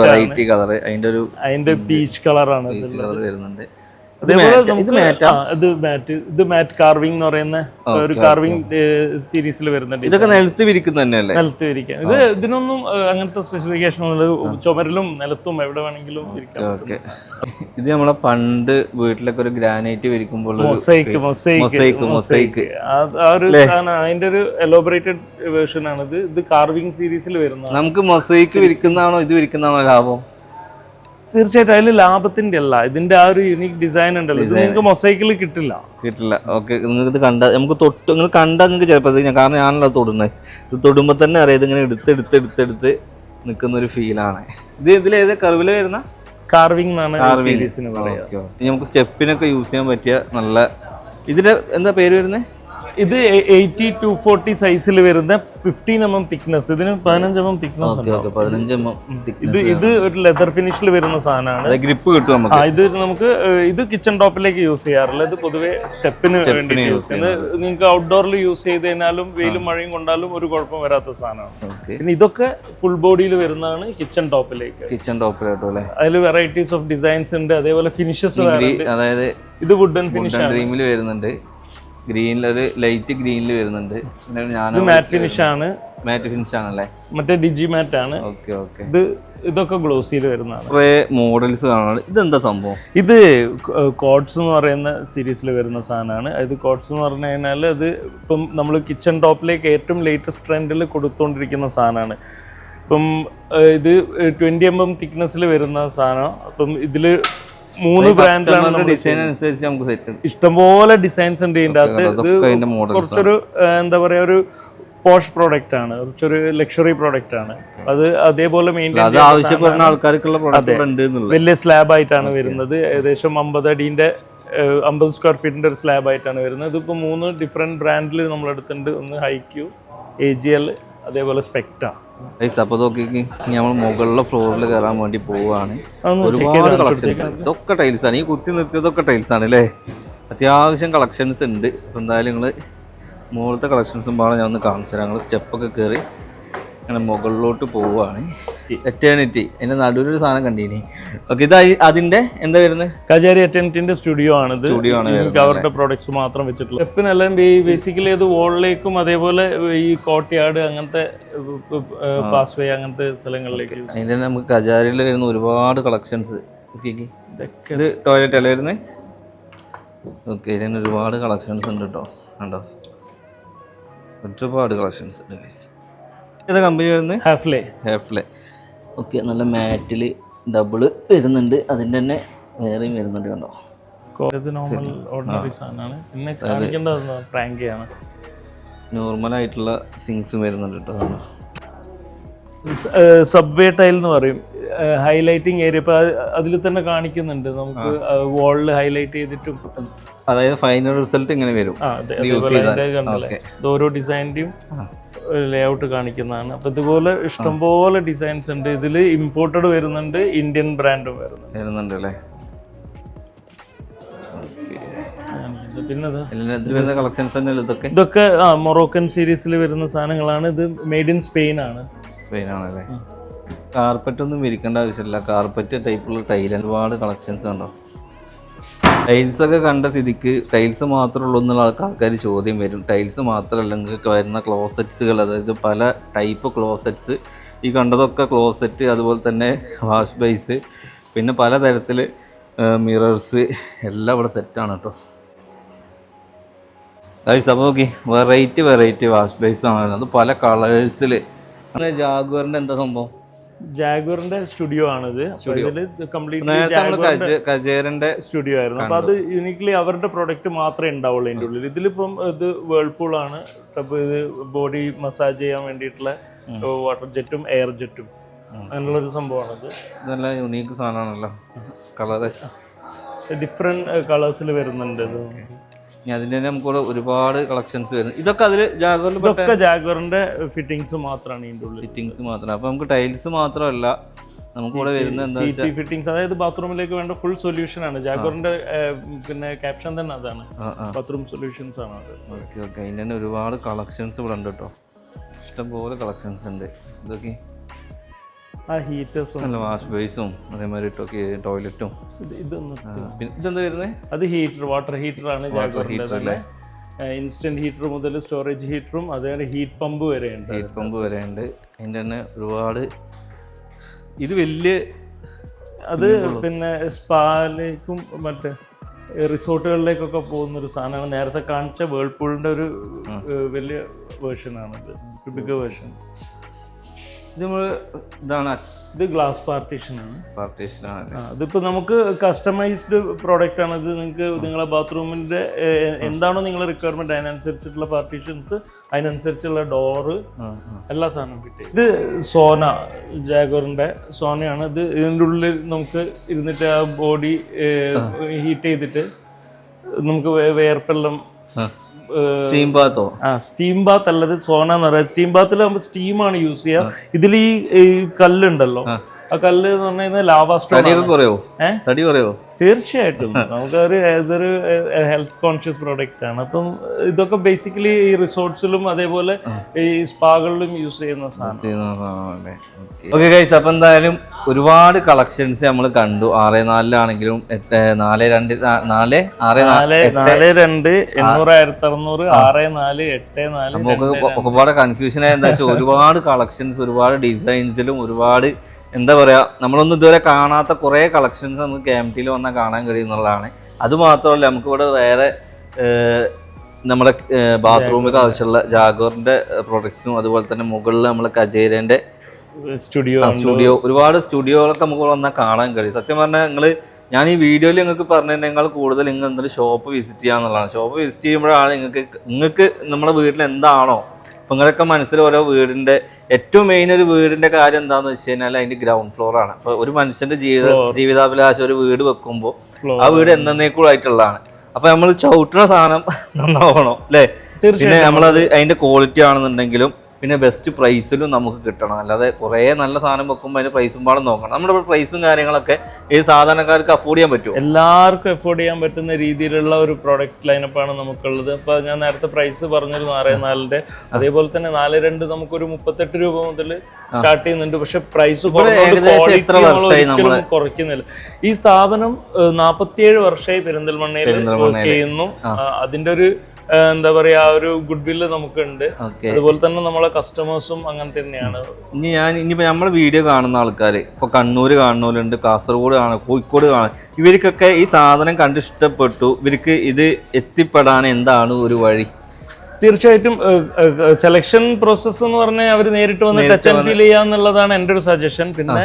വെറൈറ്റി കളർ അതിന്റെ ഒരു അതിന്റെ പീച്ച് കളറാണ് വരുന്നുണ്ട്. ഇത് മാറ്റാ ഇത് മാറ്റ്. കാർവിംഗ് എന്ന് പറയുന്ന ഒരു കാർവിംഗ് സീരീസിൽ വരുന്നുണ്ട് ഇതൊക്കെ നിലത്ത് വിരിക്കുന്ന തന്നെയല്ലേ? നിലത്ത് വിരിക്കാം. ഇത് ഇതിനൊന്നും അങ്ങനത്തെ സ്പെസിഫിക്കേഷൻ ചുമരിലും നിലത്തും എവിടെ വേണമെങ്കിലും ഇരിക്കാം ഇത് നമ്മളെ പണ്ട് വീട്ടിലൊക്കെ ഒരു ഗ്രാനൈറ്റ് വിരിക്കുമ്പോൾ മൊസൈക്ക്. Mosaic mosaic. ആ ഒരു അതിന്റെ ഒരു എലോബറേറ്റഡ് വേർഷൻ ആണ് ഇത് ഇത് കാർവിംഗ് സീരീസിൽ വരുന്ന നമുക്ക് മൊസൈക്ക് വിരിക്കുന്നതാണോ ഇത് വിരിക്കുന്നതാണോ ലാഭം? തീർച്ചയായിട്ടും അതിൽ ലാഭത്തിന്റെ അല്ല. ഇതിന്റെ ആ ഒരു യുണീക് ഡിസൈൻ ഉണ്ടല്ലോ. ഇത് നിങ്ങൾക്ക് മൊസൈക്കിൽ കിട്ടില്ല. കിട്ടില്ല. ഓക്കെ നിങ്ങൾക്ക് ഇത് കണ്ട നമുക്ക് തൊട്ട് നിങ്ങൾ കണ്ട നിങ്ങൾക്ക് ചിലപ്പോൾ ഞാൻ കാരണം ഞാനല്ലോ തൊടുന്നത് ഇത് തൊടുമ്പോൾ തന്നെ അറിയാം ഇതിങ്ങനെ എടുത്ത് എടുത്ത് എടുത്ത് എടുത്ത് നിൽക്കുന്ന ഒരു ഫീലാണ് ഇത് ഇതിൽ ഏത് കറിവിൽ വരുന്ന? കാർവിംഗ് എന്നാണ് കാർവിംഗ് സീരീസിന് നമുക്ക് സ്റ്റെപ്പിനൊക്കെ യൂസ് ചെയ്യാൻ പറ്റിയ നല്ല ഇതിന്റെ എന്താ പേര് വരുന്നത് ഇത് എയ്റ്റി ടു ഫോർട്ടി സൈസിൽ വരുന്ന ഫിഫ്റ്റീൻ എം എം തിക്നെസ് ഇതിന് പതിനഞ്ച് എം എം തിക്നെസ് ഇത് ഇത് ഒരു ലെതർ ഫിനിഷിൽ വരുന്ന സാധനമാണ്. ഗ്രിപ്പ് കിട്ടും ഇത് നമുക്ക് ഇത് കിച്ചൺ ടോപ്പിലേക്ക് യൂസ് ചെയ്യാറില്ല. ഇത് പൊതുവെ സ്റ്റെപ്പിന് വേണ്ടി യൂസ് ചെയ്യുന്നത്. നിങ്ങൾക്ക് ഔട്ട്ഡോറിൽ യൂസ് ചെയ്ത് കഴിഞ്ഞാലും വെയിലും മഴയും കൊണ്ടാലും ഒരു കുഴപ്പം വരാത്ത സാധനമാണ്. പിന്നെ ഇതൊക്കെ ഫുൾ ബോഡിയിൽ വരുന്നതാണ് കിച്ചൺ ടോപ്പിലേക്ക് കിച്ചൺ ടോപ്പിലായിട്ടോ അതിൽ വെറൈറ്റീസ് ഓഫ് ഡിസൈൻസ് ഉണ്ട്. അതേപോലെ ഫിനിഷസ് അതായത് ഇത് വുഡൻ ഫിനിഷ് ഡ്രീമിൽ വരുന്നുണ്ട്. ഗ്രീനിൽ ഒരു ലൈറ്റ് ഗ്രീനിൽ വരുന്നുണ്ട്. ഞാൻ മാറ്റ് ഫിനിഷ് ആണ്. മാറ്റ് ഫിനിഷ് ആണല്ലേ? മറ്റേ ഡിജി മാറ്റ് ആണ്. Okay okay. ഇത് ഇതൊക്കെ ഗ്ലോസിയിൽ വരുന്നതാണ്. കുറേ മോഡൽസ് കാണാണ് ഇതെന്താ സംഭവം? ഇത് കോട്സ് എന്ന് പറയുന്ന സീരീസിൽ വരുന്ന സാധനമാണ്. അത് കോട്സ് എന്ന് പറഞ്ഞു കഴിഞ്ഞാൽ അത് ഇപ്പം നമ്മൾ കിച്ചൺ ടോപ്പിലേക്ക് ഏറ്റവും ലേറ്റസ്റ്റ് ട്രെൻഡിൽ കൊടുത്തുകൊണ്ടിരിക്കുന്ന സാധനമാണ്. ഇപ്പം ഇത് ട്വന്റി എം എം തിക്നെസ്സിൽ വരുന്ന സാധനം. അപ്പം ഇതിൽ മൂന്ന് ബ്രാൻഡിലാണ് ഡിസൈൻ അനുസരിച്ച് നമുക്ക് സെറ്റ് ഇഷ്ടംപോലെ ഡിസൈൻസ് ഉണ്ട് ഇതിന്റെ അകത്ത്. കുറച്ചൊരു എന്താ പറയുക ഒരു പോഷ് പ്രോഡക്റ്റ് ആണ്. കുറച്ചൊരു ലക്ഷറി പ്രോഡക്റ്റ് ആണ്. അത് അതേപോലെ മെയിന്റെയിൻ ആവശ്യപ്പെടുന്ന ആൾക്കാർക്കുള്ള വലിയ സ്ലാബ് ആയിട്ടാണ് വരുന്നത്. ഏകദേശം അമ്പത് അടീന്റെ അമ്പത് സ്ക്വയർ ഫീറ്റിന്റെ ഒരു സ്ലാബ് ആയിട്ടാണ് വരുന്നത്. ഇതിപ്പോൾ മൂന്ന് ഡിഫറെന്റ് ബ്രാൻഡിൽ നമ്മൾ എടുത്തിട്ടുണ്ട് ഒന്ന് ഹൈക്യൂ എ ജി എൽ അതേപോലെ സ്പെക്ട. ഗൈസ് അപ്പോൾ നോക്കി നമ്മൾ മുകളിലെ ഫ്ലോറിൽ കയറാൻ വേണ്ടി പോവുകയാണ് അതൊന്ന് ഒരുപാട് കളക്ഷൻസ് ഇതൊക്കെ ടൈൽസ് ആണ്. ഈ കുത്തി നിർത്തിയതൊക്കെ ടൈൽസ് ആണ് അല്ലേ? അത്യാവശ്യം കളക്ഷൻസ് ഉണ്ട്. അപ്പോൾ എന്തായാലും നിങ്ങൾ മുകളിലത്തെ കളക്ഷൻസും പാടെ ഞാൻ ഒന്ന് കാണിച്ചു തരാം ഞങ്ങൾ സ്റ്റെപ്പൊക്കെ കയറി അങ്ങനെ മുകളിലോട്ട് പോവുകയാണ് എറ്റേണിറ്റി എന്റെ നടുവിലൊരു സാധനം കണ്ടീനി. ഓക്കെ ഇത് അതിന്റെ എന്താ വരുന്നത്? കജാരി എറ്റേണിറ്റിന്റെ സ്റ്റുഡിയോ ആണ് സ്റ്റുഡിയോ ആണ് അവരുടെ പ്രോഡക്ട്സ് മാത്രം വെച്ചിട്ടുള്ളത്. സ്റ്റെപ്പിനെല്ലാം ബേസിക്കലി അത് വോളിലേക്കും അതേപോലെ ഈ കോട്ടയാട് അങ്ങനത്തെ പാസ്വേ അങ്ങനത്തെ സ്ഥലങ്ങളിലേക്ക് അതിന്റെ നമുക്ക് കജാരിയിൽ വരുന്ന ഒരുപാട് കളക്ഷൻസ് ഇത് ടോയ്ലറ്റ് അല്ലേ വരുന്നത് ഓക്കെ ഇതിന് ഒരുപാട് കളക്ഷൻസ് ഉണ്ട് കേട്ടോ കണ്ടോ? ഒരുപാട് കളക്ഷൻസ് ഉണ്ട്. ഏതാ കമ്പനി വരുന്നത്? ഹാഫ്ലേ ഹെഫ്ലെ ഓക്കെ നല്ല മാറ്റിൽ ഡബിൾ വരുന്നുണ്ട്. അതിന്റെ തന്നെ വേറെയും വരുന്നുണ്ട് കണ്ടോ? നോർമൽ ഓർഡിനറി സാധനമാണ്. പിന്നെ കാണിക്കേണ്ടത് ആയിട്ടുള്ള സിങ്സും വരുന്നുണ്ട് കേട്ടോ കണ്ടോ സബ്വേ ടൈൽ എന്ന് പറയും. ഹൈലൈറ്റിംഗ് ഏരിയ ഇപ്പൊ അതിൽ തന്നെ കാണിക്കുന്നുണ്ട്. നമുക്ക് വാളിൽ ഹൈലൈറ്റ് ചെയ്തിട്ടും അതായത് ഫൈനൽ റിസൾട്ട് ഇങ്ങനെ വരും. ഓരോ ഡിസൈനിന്റെയും ലേഔട്ട് കാണിക്കുന്നതാണ്. അപ്പൊ ഇതുപോലെ ഇഷ്ടംപോലെ ഡിസൈൻസ് ഉണ്ട്. ഇതിൽ ഇമ്പോർട്ടഡ് വരുന്നുണ്ട് ഇന്ത്യൻ ബ്രാൻഡും വരുന്നുണ്ട്. വരുന്നുണ്ട് അല്ലേ? പിന്നെ കളക്ഷൻസ് ഇതൊക്കെ? ഇതൊക്കെ ആ മൊറോക്കൻ സീരീസിൽ വരുന്ന സാധനങ്ങളാണ്. ഇത് മെയ്ഡ് ഇൻ സ്പെയിൻ ആണ്. സ്പെയിനാണല്ലേ കാർപ്പറ്റ് ഒന്നും വിരിക്കേണ്ട ആവശ്യമില്ല. കാർപ്പറ്റ് ടൈപ്പുള്ള ടൈൽ ഒരുപാട് കളക്ഷൻസ് ഉണ്ടോ? ടൈൽസ് ഒക്കെ കണ്ട സ്ഥിതിക്ക് ടൈൽസ് മാത്രമേ ഉള്ളൂ എന്നുള്ള ആൾക്കാർ ചോദ്യം വരും. ടൈൽസ് മാത്രമല്ല നിങ്ങൾക്ക് വരുന്ന ക്ലോസറ്റ്സുകൾ അതായത് പല ടൈപ്പ് ക്ലോസറ്റ്സ് ഈ കണ്ടതൊക്കെ ക്ലോസറ്റ് അതുപോലെ തന്നെ വാഷ് ബേസ് പിന്നെ പലതരത്തിൽ മിറേഴ്സ് എല്ലാം ഇവിടെ സെറ്റാണ് കേട്ടോ. ഗൈസ് അപ്പോൾ വെറൈറ്റി വെറൈറ്റി വാഷ് ബേസ് ആണ് അത് പല കളേഴ്സിൽ ജാഗുവറിന്റെ എന്താ സംഭവം? ജാഗുറിന്റെ സ്റ്റുഡിയോ ആണിത്. കജേറിന്റെ സ്റ്റുഡിയോ. ആയിരുന്നു. അപ്പൊ അത് യൂണിക്ലി അവരുടെ പ്രൊഡക്റ്റ് മാത്രമേ ഉണ്ടാവുള്ളൂ അതിന്റെ ഉള്ളിൽ ഇതിലിപ്പം ഇത് വേൾപൂൾ ആണ്. ഇത് ബോഡി മസാജ് ചെയ്യാൻ വേണ്ടിയിട്ടുള്ള വാട്ടർ ജെറ്റും എയർ ജെറ്റും അങ്ങനെയുള്ള ഒരു സംഭവമാണത്. നല്ല യുണീക്ക് സാധനമാണല്ലോ. കളറ്. ഡിഫറെന്റ് കളേഴ്സിൽ വരുന്നുണ്ട് ഇത്. ഇനി അതിന്റെ തന്നെ നമുക്ക് ഒരുപാട് കളക്ഷൻസ് വരുന്നത് ഇതൊക്കെ അതിൽ ജാഗറിൽ ഇതൊക്കെ ജാഗറിന്റെ ഫിറ്റിങ്സ് മാത്രമാണ് ഇതിന്റെ ഉള്ളിൽ ഫിറ്റിങ്സ് മാത്രം. അപ്പോൾ നമുക്ക് ടൈൽസ് മാത്രമല്ല. നമുക്കിവിടെ വരുന്ന എന്താ സി ഫിറ്റിങ്സ് അതായത് ബാത്റൂമിലേക്ക് വേണ്ട ഫുൾ സൊല്യൂഷൻ ആണ്. ജാഗറിന്റെ പിന്നെ ക്യാപ്ഷൻ തന്നെ അതാണ്. ബാത്റൂം സൊല്യൂഷൻസ് ആണ് അത്. ഓക്കെ ഓക്കെ അതിന്റെ തന്നെ ഒരുപാട് കളക്ഷൻസ് ഇവിടെ ഉണ്ട് കേട്ടോ. ഇഷ്ടംപോലെ കളക്ഷൻസ് ഉണ്ട്. ഇതൊക്കെ ആ ഹീറ്റേഴ്സും നല്ല വാഷ് ബേസും അതേമാതിരി ടോയ്ലറ്റും ഇതൊന്നും ഇതെന്താ വരുന്നത് അത് ഹീറ്റർ വാട്ടർ ഹീറ്റർ ആണ് ഇൻസ്റ്റന്റ് ഹീറ്റർ മുതൽ സ്റ്റോറേജ് ഹീറ്ററും അതേപോലെ ഹീറ്റ് പമ്പ് വരെ ഉണ്ട് ഹീറ്റ് പമ്പ് വരെ ഉണ്ട്. അതിന്റെ തന്നെ ഒരുപാട് ഇത് വലിയ അത് പിന്നെ സ്പാലേക്കും മറ്റേ റിസോർട്ടുകളിലേക്കൊക്കെ പോകുന്ന ഒരു സാധനമാണ്. നേരത്തെ കാണിച്ച വേൾപൂളിന്റെ ഒരു വലിയ വേർഷനാണ് ഇത് ബിഗ് വേർഷൻ ഇത് നമ്മൾ ഇതാണ് ഇത് ഗ്ലാസ് പാർട്ടീഷനാണ്. പാർട്ടീഷനാണ്. ആ, ഇതിപ്പോ നമുക്ക് കസ്റ്റമൈസ്ഡ് പ്രോഡക്റ്റ് ആണ്. ഇത് നിങ്ങൾക്ക് നിങ്ങളെ ബാത്റൂമിന്റെ എന്താണോ നിങ്ങളുടെ റിക്വയർമെന്റ് അതിനനുസരിച്ചിട്ടുള്ള പാർട്ടീഷൻസ് അതിനനുസരിച്ചുള്ള ഡോറ് എല്ലാ സാധനവും കിട്ടി. ഇത് സോന ജാഗോറിന്റെ സോനയാണ്. ഇത് ഇതിന്റെ ഉള്ളിൽ നമുക്ക് ഇരുന്നിട്ട് ആ ബോഡി ഹീറ്റ് ചെയ്തിട്ട് നമുക്ക് വേർപ്പെല്ലാം സ്റ്റീം ബാത്തോ ആ സ്റ്റീം ബാത്ത് അല്ലത് സോന എന്ന് പറയാം സ്റ്റീം ബാത്തിൽ നമ്മൾ സ്റ്റീമാണ് യൂസ് ചെയ്യുക ഇതിൽ ഈ കല്ലുണ്ടല്ലോ ആ. കല്ല് എന്ന് പറഞ്ഞു കഴിഞ്ഞാൽ ലാവാ സ്റ്റോൺ തടിയൊക്കെ കുറയോ? തടി കുറയോ? തീർച്ചയായിട്ടും. നമുക്കൊരു ഇതൊരു ഹെൽത്ത് കോൺഷ്യസ് പ്രോഡക്റ്റ് ആണ്. അപ്പം ഇതൊക്കെ ബേസിക്കലി ഈ റിസോർട്ട്സിലും അതേപോലെ ഈ സ്പാകളിലും യൂസ് ചെയ്യുന്ന സാധനം. ഓക്കെ ഗൈസ് അപ്പം എന്തായാലും ഒരുപാട് കളക്ഷൻസ് നമ്മൾ കണ്ടു. ആറ് നാലിലാണെങ്കിലും എട്ട് നാല് രണ്ട് നാല് ആറ് നാല് നാല് രണ്ട് എണ്ണൂറ് ആയിരത്തി അറുന്നൂറ് ആറ് നാല് എട്ട് നാല് നമുക്ക് ഒരുപാട് കൺഫ്യൂഷൻ ആയ എന്താ വെച്ചാൽ ഒരുപാട് കളക്ഷൻസ് ഒരുപാട് ഡിസൈൻസിലും ഒരുപാട് എന്താ പറയാ നമ്മളൊന്നും ഇതുവരെ കാണാത്ത കുറേ കളക്ഷൻസ് നമുക്ക് ക്യാമ്പിൽ വന്നാൽ കാണാൻ കഴിയുന്നുള്ളതാണ്. അത് മാത്രമല്ല നമുക്ക് ഇവിടെ വേറെ നമ്മുടെ ബാത്റൂമിൽ ആവശ്യമുള്ള ജാഗോറിന്റെ പ്രൊഡക്ട്സും അതുപോലെ തന്നെ മുകളിൽ നമ്മൾ കജേരന്റെ സ്റ്റുഡിയോ സ്റ്റുഡിയോ ഒരുപാട് സ്റ്റുഡിയോകളൊക്കെ നമുക്ക് വന്നാൽ കാണാൻ കഴിയും. സത്യം പറഞ്ഞാൽ നിങ്ങൾ ഞാൻ ഈ വീഡിയോയിൽ നിങ്ങൾക്ക് പറഞ്ഞതിനേക്കാൾ കൂടുതൽ നിങ്ങൾ എന്തെങ്കിലും ഷോപ്പ് വിസിറ്റ് ചെയ്യാന്നുള്ളതാണ്. ഷോപ്പ് വിസിറ്റ് ചെയ്യുമ്പോഴാണ് നിങ്ങൾക്ക് നിങ്ങൾക്ക് നമ്മുടെ വീട്ടിൽ എന്താണോ ഇപ്പം നിങ്ങളൊക്കെ മനസ്സിൽ ഓരോ വീടിന്റെ ഏറ്റവും മെയിൻ ഒരു വീടിന്റെ കാര്യം എന്താണെന്ന് വെച്ച് കഴിഞ്ഞാൽ അതിന്റെ ഗ്രൗണ്ട് ഫ്ലോർ ആണ്. അപ്പോൾ ഒരു മനുഷ്യന്റെ ജീവിത ജീവിതാഭിലാഷം ഒരു വീട് വെക്കുമ്പോൾ ആ വീട് എന്നേക്കുള്ളായിട്ടുള്ളതാണ് അപ്പൊ നമ്മൾ ചവിട്ടുന്ന സാധനം നന്നാവണം അല്ലേ? പിന്നെ നമ്മളത് അതിന്റെ ക്വാളിറ്റി ആണെന്നുണ്ടെങ്കിലും പിന്നെ ബെസ്റ്റ് പ്രൈസിലും നമുക്ക് കിട്ടണം. അല്ലാതെ കുറേ നല്ല സാധനം വെക്കുമ്പോൾ അതിന്റെ പ്രൈസും പാടും നോക്കണം. നമ്മുടെ പ്രൈസും കാര്യങ്ങളൊക്കെ ഈ സാധാരണക്കാർക്ക് അഫോർഡ് ചെയ്യാൻ പറ്റും എല്ലാവർക്കും അഫോർഡ് ചെയ്യാൻ പറ്റുന്ന രീതിയിലുള്ള ഒരു പ്രോഡക്റ്റ് ലൈനപ്പാണ് നമുക്കുള്ളത്. ഇപ്പോൾ ഞാൻ നേരത്തെ പ്രൈസ് പറഞ്ഞൊരു ആറ് നാലിന്റെ അതേപോലെ തന്നെ നാല് രണ്ട് നമുക്കൊരു മുപ്പത്തെട്ട് രൂപ മുതൽ സ്റ്റാർട്ട് ചെയ്യുന്നുണ്ട്. പക്ഷെ പ്രൈസ് കുറയ്ക്കുന്നില്ല. ഈ സ്ഥാപനം നാൽപ്പത്തിയേഴ് വർഷമായി പെരിന്തൽമണ്ണയിൽ ചെയ്യുന്നു. അതിന്റെ അതിന്റെ ഒരു എന്താ പറയാ ആ ഒരു ഗുഡ് വില്ല് നമുക്കുണ്ട്. ഉണ്ട് അതുപോലെ തന്നെ നമ്മളെ കസ്റ്റമേഴ്സും അങ്ങനെ തന്നെയാണ്. ഇനി ഞാൻ ഇനിയിപ്പോ നമ്മളെ വീഡിയോ കാണുന്ന ആൾക്കാര് ഇപ്പൊ കണ്ണൂർ കാണുന്നവരുണ്ട് കാസർഗോഡ് കാണും കോഴിക്കോട് കാണും ഇവർക്കൊക്കെ ഈ സാധനം കണ്ട് ഇഷ്ടപ്പെട്ടു. ഇവർക്ക് ഇത് എത്തിപ്പെടാൻ എന്താണ് ഒരു വഴി? തീർച്ചയായിട്ടും സെലക്ഷൻ പ്രോസസ്സ് എന്ന് പറഞ്ഞാൽ അവർ നേരിട്ട് വന്ന് ടച്ച് ആൻഡ് ഫീൽ ചെയ്യാന്നുള്ളതാണ് എന്റെ ഒരു സജഷൻ പിന്നെ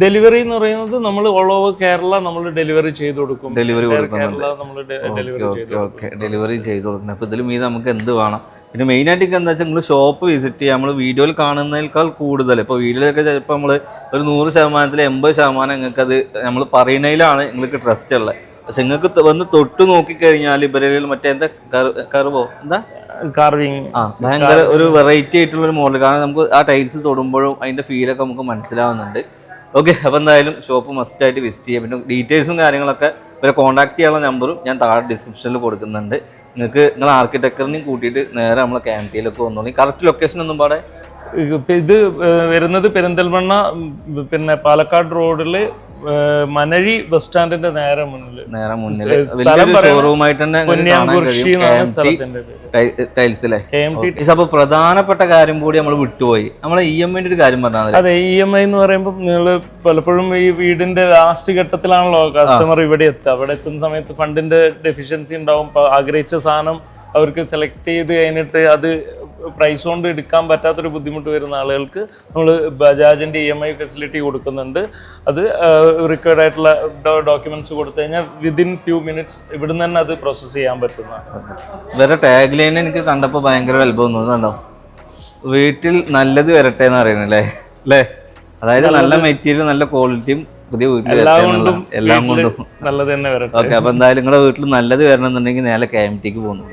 ഡെലിവറി എന്ന് പറയുന്നത് നമ്മൾ ഓൾ ഓവർ കേരള നമ്മൾ ഡെലിവറി ചെയ്ത് കൊടുക്കും. ഡെലിവറി കേരള നമ്മൾ ഡെലിവറി ചെയ്ത് ഓക്കെ ഓക്കെ ഡെലിവറി ചെയ്ത് കൊടുക്കണം അപ്പോൾ ഇതിലും ഈ നമുക്ക് എന്ത് വേണം? പിന്നെ മെയിനായിട്ട് എന്താ വെച്ചാൽ നിങ്ങൾ ഷോപ്പ് വിസിറ്റ് ചെയ്യുക നമ്മൾ വീഡിയോയിൽ കാണുന്നതിനേക്കാൾ കൂടുതൽ ഇപ്പോൾ വീഡിയോയിലൊക്കെ ചിലപ്പോൾ നമ്മൾ ഒരു നൂറ് ശതമാനത്തിൽ എൺപത് ശതമാനം നിങ്ങൾക്ക് അത് നമ്മൾ പറയുന്നതിലാണ് നിങ്ങൾക്ക് ട്രസ്റ്റ് ഉള്ളത്. പക്ഷെ നിങ്ങൾക്ക് വന്ന് തൊട്ട് നോക്കിക്കഴിഞ്ഞാൽ ഇവരിൽ മറ്റേ എന്താ? കർവോ എന്താ? കാർവിങ് ആ ഭയങ്കര ഒരു വെറൈറ്റി ആയിട്ടുള്ള ഒരു മോഡൽ കാരണം നമുക്ക് ആ ടൈൽസ് തൊടുമ്പോഴും അതിന്റെ ഫീലൊക്കെ നമുക്ക് മനസ്സിലാവുന്നുണ്ട്. ഓക്കെ അപ്പോൾ എന്തായാലും ഷോപ്പ് മസ്റ്റ് ആയിട്ട് വിസിറ്റ് ചെയ്യാം. പിന്നെ ഡീറ്റെയിൽസും കാര്യങ്ങളൊക്കെ ഇവരെ കോൺടാക്ട് ചെയ്യാനുള്ള നമ്പറും ഞാൻ താഴെ ഡിസ്ക്രിപ്ഷനിൽ കൊടുക്കുന്നുണ്ട്. നിങ്ങൾക്ക് നിങ്ങൾ ആർക്കിടെക്ചറിനെയും കൂട്ടിയിട്ട് നേരെ നമ്മളെ ക്യാന്റീനിലൊക്കെ വന്നോളി. കറക്റ്റ് ലൊക്കേഷൻ ഒന്നും പാടെ? ഇത് വരുന്നത് പെരിന്തൽമണ്ണ പിന്നെ പാലക്കാട് ഏഹ്, മനഴി ബസ് സ്റ്റാൻഡിന്റെ നേരെ മുന്നിൽ. നേരെ മുന്നിൽ. സ്ഥലം ഷോറൂമായിട്ട് ടൈൽസ്. അല്ലേ അപ്പൊ പ്രധാനപ്പെട്ട കാര്യം കൂടി നമ്മൾ വിട്ടുപോയി. നമ്മൾ ഇ എം ഐന്റെ ഒരു കാര്യം പറഞ്ഞാൽ അതെ ഇ എം ഐ എന്ന് പറയുമ്പോൾ നിങ്ങൾ പലപ്പോഴും ഈ വീടിന്റെ ലാസ്റ്റ് ഘട്ടത്തിലാണല്ലോ കസ്റ്റമർ ഇവിടെ എത്തുക. അവിടെ എത്തുന്ന സമയത്ത് ഫണ്ടിന്റെ ഡെഫിഷ്യൻസി ഉണ്ടാവും. ആഗ്രഹിച്ച സാധനം അവർക്ക് സെലക്ട് ചെയ്ത് കഴിഞ്ഞിട്ട് അത് പ്രൈസ് കൊണ്ട് എടുക്കാൻ പറ്റാത്തൊരു ബുദ്ധിമുട്ട് വരുന്ന ആളുകൾക്ക് നമ്മൾ ബജാജിന്റെ ഇ എം ഐ ഫെസിലിറ്റി കൊടുക്കുന്നുണ്ട്. അത് റിക്വയർഡ് ആയിട്ടുള്ള ഡോക്യുമെന്റ്സ് കൊടുത്തു കഴിഞ്ഞാൽ വിതിൻ ഫ്യൂ മിനിറ്റ്സ് ഇവിടുന്ന് തന്നെ അത് പ്രോസസ്സ് ചെയ്യാൻ പറ്റുന്നതാണ്. വേറെ ടാഗ് ലൈൻ എനിക്ക് കണ്ടപ്പോൾ ഭയങ്കര അത്ഭുതം തോന്നുന്നുണ്ടോ വീട്ടിൽ നല്ലത് വരട്ടെ എന്ന് പറയുന്നത് അല്ലേ? അതായത് നല്ല മെറ്റീരിയൽ നല്ല ക്വാളിറ്റിയും പുതിയ വീട്ടിൽ എല്ലാം കൊണ്ടും നല്ലത് തന്നെ വരട്ടെ. ഓക്കെ അപ്പൊ എന്തായാലും നിങ്ങളുടെ വീട്ടിൽ നല്ലത് വരണമെന്നുണ്ടെങ്കിൽ നേരെ കെ എം ടിക്ക് പോകുന്നു.